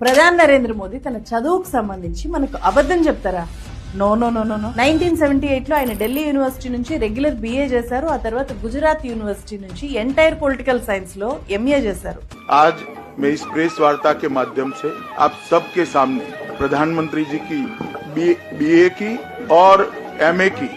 ప్రధాని నరేంద్ర మోదీ తన చదువుకు సంబంధించి మనకు అబద్ధం చెప్తారా no no no no no nineteen seventy eight లో ఆయన ఢిల్లీ యూనివర్సిటీ నుంచి రెగ్యులర్ బిఏ చేశారు ఆ తర్వాత గుజరాత్ యూనివర్సిటీ నుంచి ఎంటైర్ పొలిటికల్ సైన్స్ లో ఎంఏ చేశారు आज मैं इस प्रेस वार्ता के माध्यम से आप सबके सामने प्रधानमंत्री जी की बीए की और एमए की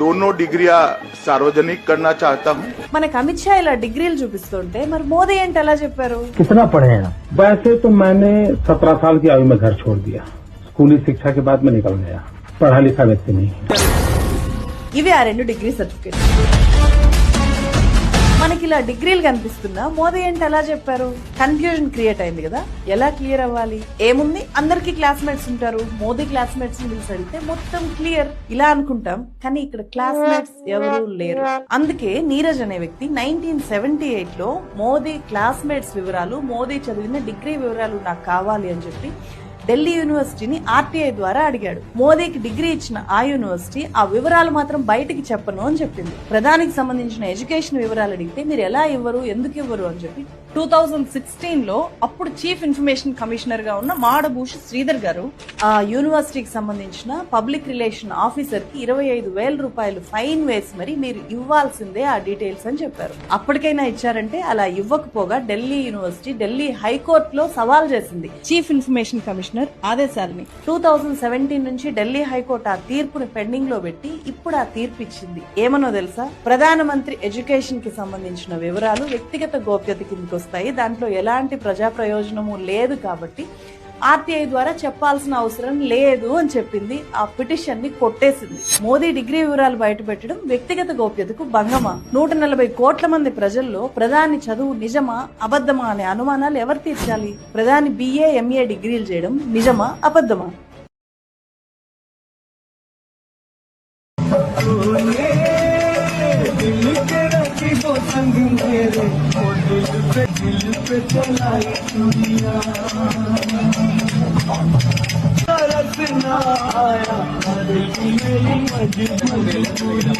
दोनों डिग्रिया सार्वजनिक करना चाहता हूँ। मन अमित शाह इला डिग्री चूपस्टे मैं मोदी एंटला कितना पढ़े हैं वैसे तो मैंने सत्रह साल की आयु में घर छोड़ दिया। स्कूली शिक्षा के बाद में निकल गया। पढ़ा लिखा व्यक्ति नहीं इवे आ रे डिग्री सर्टिफिकेट। మనకి ఇలా డిగ్రీలు కనిపిస్తున్నా మోదీ ఏంటి ఎలా చెప్పారు? కన్ఫ్యూజన్ క్రియేట్ అయింది కదా ఎలా క్లియర్ అవ్వాలి? ఏముంది? అందరికీ క్లాస్మేట్స్ ఉంటారు. మోదీ క్లాస్మేట్స్ని పిలిచి అడిగితే మొత్తం క్లియర్ ఇలా అనుకుంటాం కానీ ఇక్కడ క్లాస్మేట్స్ ఎవరు లేరు. అందుకే నీరజ్ అనే వ్యక్తి నైన్టీన్ సెవెంటీ ఎయిట్లో మోదీ క్లాస్మేట్స్ వివరాలు మోదీ చదివిన డిగ్రీ వివరాలు నాకు కావాలి అని చెప్పి ఢిల్లీ యూనివర్సిటీని ఆర్టీఐ ద్వారా అడిగాడు. మోదీకి డిగ్రీ ఇచ్చిన ఆ యూనివర్సిటీ ఆ వివరాలు మాత్రం బయటికి చెప్పను అని చెప్పింది. ప్రధానికి సంబంధించిన ఎడ్యుకేషన్ వివరాలు అడిగితే మీరు ఎలా ఇవ్వరు ఎందుకు ఇవ్వరు అని చెప్పి టూ థౌజండ్ సిక్స్టీన్లో అప్పుడు చీఫ్ ఇన్ఫర్మేషన్ కమిషనర్గా ఉన్న మాడభూష్ శ్రీధర్ గారు ఆ యూనివర్సిటీకి సంబంధించిన పబ్లిక్ రిలేషన్ ఆఫీసర్కి ఇరవై ఐదు వేల రూపాయలు ఫైన్ వేసి మరి మీరు ఇవ్వాల్సిందే ఆ డీటెయిల్స్ అని చెప్పారు. అప్పటికైనా ఇచ్చారంటే అలా ఇవ్వకపోగా ఢిల్లీ యూనివర్సిటీ ఢిల్లీ హైకోర్టులో సవాల్ చేసింది. చీఫ్ ఇన్ఫర్మేషన్ కమిషనర్ ఆదేశాలని. టూ థౌజండ్ సెవెంటీన్ నుంచి ఢిల్లీ హైకోర్టు ఆ తీర్పుని పెండింగ్లో పెట్టి ఇప్పుడు ఆ తీర్పు ఇచ్చింది. ఏమనో తెలుసా? ప్రధానమంత్రి ఎడ్యుకేషన్కి సంబంధించిన వివరాలు వ్యక్తిగత గోప్యత కిందకు వస్తాయి. దాంట్లో ఎలాంటి ప్రజా ప్రయోజనము లేదు కాబట్టి ఆర్టీఐ ద్వారా చెప్పాల్సిన అవసరం లేదు అని చెప్పింది. ఆ పిటిషన్ని కొట్టేసింది. మోదీ డిగ్రీ వివరాలు బయటపెట్టడం వ్యక్తిగత గోప్యతకు భంగమా? నూట నలభై కోట్ల మంది ప్రజల్లో ప్రధాని చదువు నిజమా అబద్ధమా అనే అనుమానాలు ఎవరు తీర్చాలి? ప్రధాని బిఏ ఎంఏ డిగ్రీలు చేయడం నిజమా అబద్ధమా? संग मेरे ओ दिल पे दिल पे चलाई दुनिया तरस ना आया हर की मेरी मजबूरी